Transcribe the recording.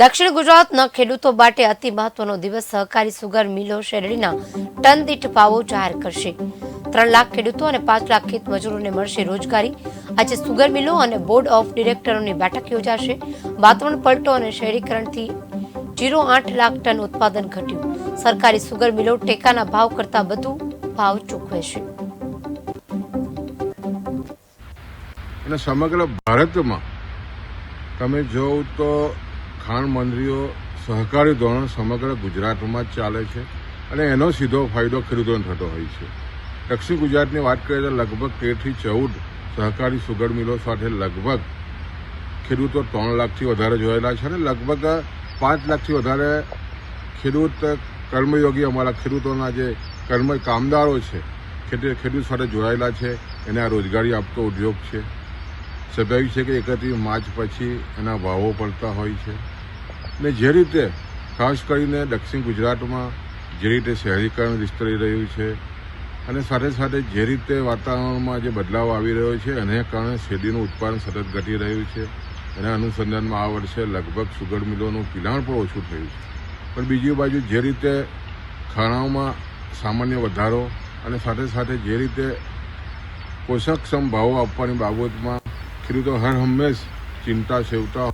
દક્ષિણ ગુજરાતના ખેડૂતો માટે અતિ મહત્વનો દિવસ સહકારી સુગર મિલો શેરડીના ટન દીઠ ભાવો જાહેર કરશે. ત્રણ લાખ ખેડૂતો અને પાંચ લાખ ખેત મજૂરોને મળશે રોજગારી. આજે સુગર મિલો અને બોર્ડ ઓફ ડિરેક્ટરોની બેઠક યોજાશે. વાતાવરણ પલટો અને શહેરીકરણથી જીરો આઠ લાખ ટન ઉત્પાદન ઘટ્યું. સરકારી સુગર મિલો ટેકાના ભાવ કરતાં વધુ ભાવ ચૂકવે છે. સમગ્ર ભારતમાં તમે જોઉં તો ખાણ મંડળીઓ સહકારી ધોરણ સમગ્ર ગુજરાતમાં જ ચાલે છે અને એનો સીધો ફાયદો ખેડૂતોને થતો હોય છે. દક્ષિણ ગુજરાતની વાત કરીએ તો લગભગ તેરથી ચૌદ સહકારી સુગર મિલો સાથે લગભગ ખેડૂતો ત્રણ લાખથી વધારે જોયેલા છે અને લગભગ પાંચ લાખથી વધારે ખેડૂત કર્મયોગી અમારા ખેડૂતોના જે કર્મ કામદારો છે ખેતી ખેડૂત સાથે જોડાયેલા છે, એને આ રોજગારી આપતો ઉદ્યોગ છે. સ્વાભાવિક છે કે એકત્રીસ માર્ચ પછી એના ભાવો પડતા હોય છે. ને જે રીતે ખાસ કરીને દક્ષિણ ગુજરાતમાં જે રીતે શહેરીકરણ વિસ્તરી રહ્યું છે અને સાથે સાથે જે રીતે વાતાવરણમાં જે બદલાવ આવી રહ્યો છે, એને કારણે શેરડીનું ઉત્પાદન સતત ઘટી રહ્યું છે એના અનુસંધાનમાં આ વર્ષે લગભગ સુગર મિલોનું પિલાણ પણ ઓછું થયું છે. પણ બીજી બાજુ જે રીતે ખાણાઓમાં સામાન્ય વધારો અને સાથે સાથે જે રીતે પોષકક્ષમ ભાવો આપવાની બાબતમાં ખેડૂતો હર હંમેશ ચિંતા સેવતા